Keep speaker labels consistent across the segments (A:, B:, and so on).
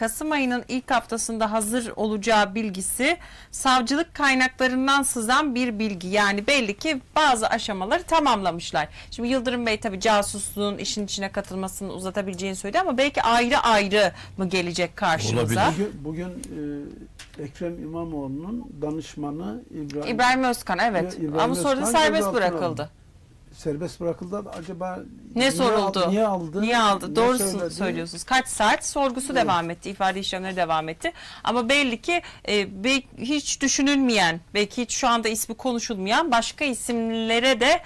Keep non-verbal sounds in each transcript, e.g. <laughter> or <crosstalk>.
A: Kasım ayının ilk haftasında hazır olacağı bilgisi savcılık kaynaklarından sızan bir bilgi. Yani belli ki bazı aşamaları tamamlamışlar. Şimdi Yıldırım Bey tabii casusluğun işin içine katılmasını uzatabileceğini söyledi ama belki ayrı ayrı mı gelecek karşımıza?
B: Olabilir. Bugün, bugün e, Ekrem İmamoğlu'nun danışmanı İbrahim,
A: İbrahim Özkan evet
B: İbrahim
A: ama sonra
B: Özkan
A: serbest
B: gözaltına
A: bırakıldı.
B: Serbest bırakıldı. Acaba
A: Ne
B: niye
A: soruldu?
B: al- niye aldı?
A: Niye aldı?
B: ne
A: Doğru
B: söyledi?
A: söylüyorsunuz. Kaç saat sorgusu
B: Evet.
A: devam etti, ifade işlemleri devam etti. Ama belli ki e, be- hiç düşünülmeyen, belki hiç şu anda ismi konuşulmayan başka isimlere de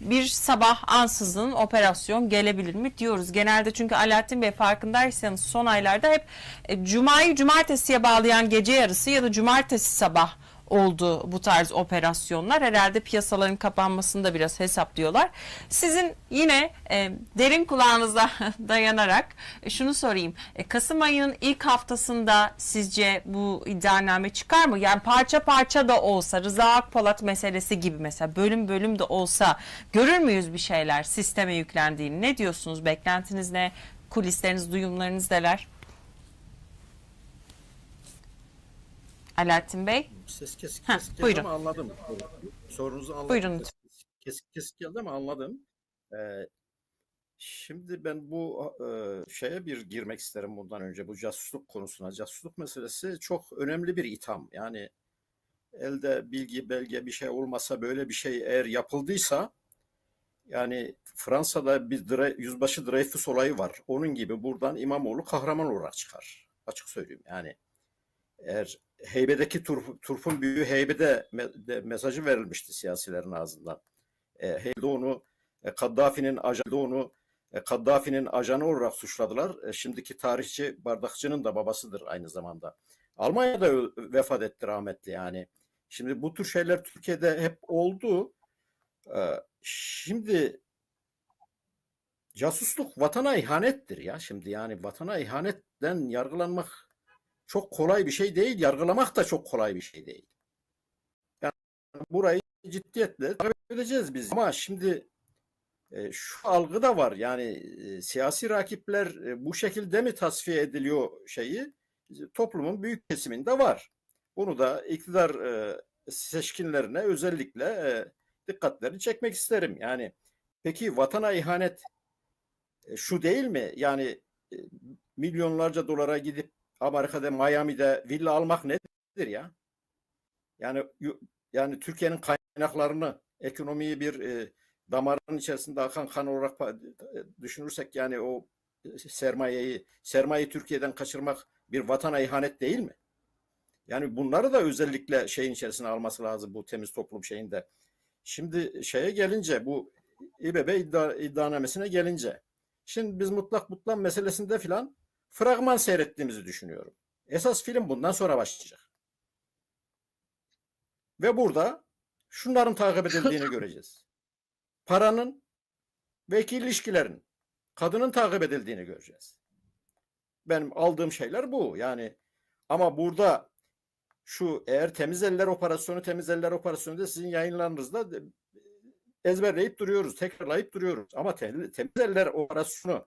A: bir sabah ansızın operasyon gelebilir mi diyoruz. Genelde çünkü Alaaddin Bey farkındaysanız son aylarda hep e, cumayı cumartesiye bağlayan gece yarısı ya da cumartesi sabah oldu bu tarz operasyonlar. Herhalde piyasaların kapanmasını da biraz hesaplıyorlar. Sizin yine e, derin kulağınıza <laughs> dayanarak e, şunu sorayım. E, Kasım ayının ilk haftasında sizce bu iddianame çıkar mı? Yani parça parça da olsa Rıza Akpolat meselesi gibi mesela bölüm bölüm de olsa görür müyüz bir şeyler sisteme yüklendiğini? Ne diyorsunuz? Beklentiniz ne? Kulisleriniz, duyumlarınız neler? Alaaddin Bey.
C: Ses kesik
A: Heh,
C: kesik geldi
A: buyurun.
C: ama anladım. Sorunuzu anladım.
A: Buyurun.
C: Kesik kesik, kesik geldi ama anladım. Ee, şimdi ben bu e, şeye bir girmek isterim bundan önce. Bu casusluk konusuna. Casusluk meselesi çok önemli bir itham. Yani elde bilgi, belge bir şey olmasa böyle bir şey eğer yapıldıysa yani Fransa'da bir Dre- yüzbaşı Dreyfus olayı var. Onun gibi buradan İmamoğlu kahraman olarak çıkar. Açık söyleyeyim yani. Eğer heybedeki turp, turpun büyüğü heybede me- de mesajı verilmişti siyasilerin ağzından. E, heybede onu e, Kaddafi'nin ajanı onu e, Kaddafi'nin ajanı olarak suçladılar. E, şimdiki tarihçi Bardakçı'nın da babasıdır aynı zamanda. Almanya'da vefat etti rahmetli yani. Şimdi bu tür şeyler Türkiye'de hep oldu. E, şimdi casusluk vatana ihanettir ya şimdi yani vatana ihanetten yargılanmak çok kolay bir şey değil. Yargılamak da çok kolay bir şey değil. Yani burayı ciddiyetle edeceğiz biz. Ama şimdi e, şu algı da var. Yani e, siyasi rakipler e, bu şekilde mi tasfiye ediliyor şeyi? Toplumun büyük kesiminde var. Bunu da iktidar e, seçkinlerine özellikle e, dikkatlerini çekmek isterim. Yani peki vatana ihanet e, şu değil mi? Yani e, milyonlarca dolara gidip Amerika'da Miami'de villa almak nedir ya? Yani yani Türkiye'nin kaynaklarını, ekonomiyi bir e, damarın içerisinde akan kan olarak e, düşünürsek yani o e, sermayeyi, sermayeyi Türkiye'den kaçırmak bir vatana ihanet değil mi? Yani bunları da özellikle şeyin içerisine alması lazım bu temiz toplum şeyinde. Şimdi şeye gelince bu İBB iddia, iddianamesine gelince. Şimdi biz mutlak mutlan meselesinde filan fragman seyrettiğimizi düşünüyorum. Esas film bundan sonra başlayacak. Ve burada şunların takip edildiğini <laughs> göreceğiz. Paranın ve iki ilişkilerin, kadının takip edildiğini göreceğiz. Benim aldığım şeyler bu. Yani ama burada şu eğer temiz eller operasyonu, temiz eller operasyonu da sizin yayınlarınızda de- ezberleyip duruyoruz, tekrarlayıp duruyoruz. Ama te- temiz eller operasyonu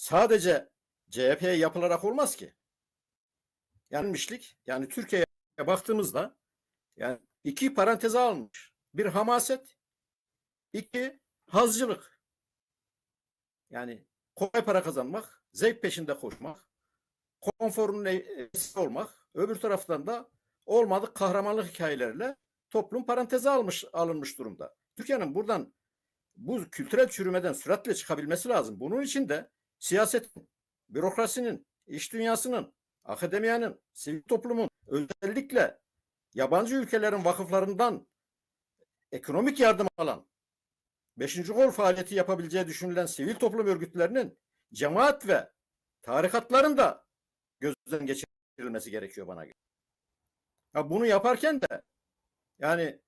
C: sadece CHP'ye yapılarak olmaz ki. Yanmışlık yani Türkiye'ye baktığımızda yani iki paranteze almış. Bir hamaset, iki hazcılık. Yani kolay para kazanmak, zevk peşinde koşmak, konforun esiri olmak, öbür taraftan da olmadık kahramanlık hikayelerle toplum paranteze almış alınmış durumda. Türkiye'nin buradan bu kültürel çürümeden süratle çıkabilmesi lazım. Bunun için de siyasetin, bürokrasinin, iş dünyasının, akademiyanın, sivil toplumun özellikle yabancı ülkelerin vakıflarından ekonomik yardım alan, beşinci kol faaliyeti yapabileceği düşünülen sivil toplum örgütlerinin cemaat ve tarikatların da gözden geçirilmesi gerekiyor bana göre. Ya bunu yaparken de yani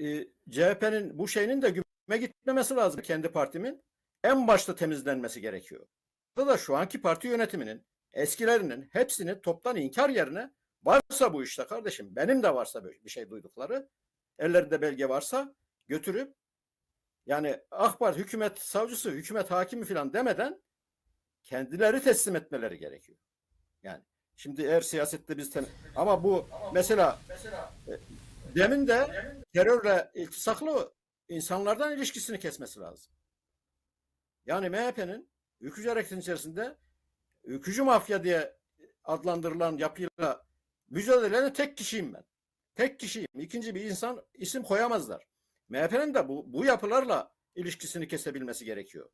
C: e, CHP'nin bu şeyinin de güme gitmemesi lazım kendi partimin. En başta temizlenmesi gerekiyor. Burada da şu anki parti yönetiminin eskilerinin hepsini toptan inkar yerine varsa bu işte kardeşim benim de varsa bir şey duydukları ellerinde belge varsa götürüp yani AK Parti hükümet savcısı, hükümet hakimi falan demeden kendileri teslim etmeleri gerekiyor. Yani şimdi eğer siyasette biz tem- ama bu mesela e, demin de terörle iltisaklı insanlardan ilişkisini kesmesi lazım. Yani MHP'nin ülkücü hareketin içerisinde ülkücü mafya diye adlandırılan yapıyla mücadele eden tek kişiyim ben. Tek kişiyim. İkinci bir insan isim koyamazlar. MHP'nin de bu, bu yapılarla ilişkisini kesebilmesi gerekiyor.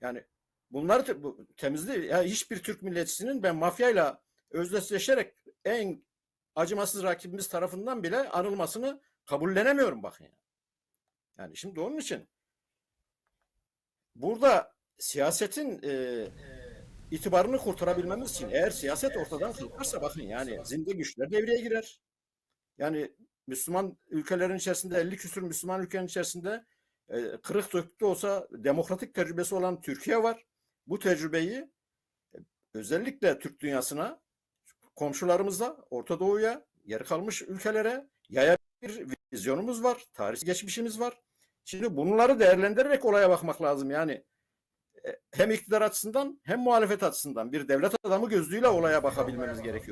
C: Yani bunları te- bu, temizli ya hiçbir Türk milletçisinin ben mafyayla özdeşleşerek en acımasız rakibimiz tarafından bile anılmasını kabullenemiyorum bakın yani. Yani şimdi onun için burada siyasetin e, itibarını kurtarabilmemiz için eğer siyaset ortadan kalkarsa bakın yani zinde güçler devreye girer. Yani Müslüman ülkelerin içerisinde 50 küsur Müslüman ülkenin içerisinde e, kırık dökükte olsa demokratik tecrübesi olan Türkiye var. Bu tecrübeyi e, özellikle Türk dünyasına, komşularımıza, Orta Doğu'ya, geri kalmış ülkelere yaya bir vizyonumuz var, tarih geçmişimiz var. Şimdi bunları değerlendirerek olaya bakmak lazım yani. E, Hem iktidar açısından hem muhalefet açısından bir devlet adamı gözlüğüyle olaya bakabilmemiz gerekiyor.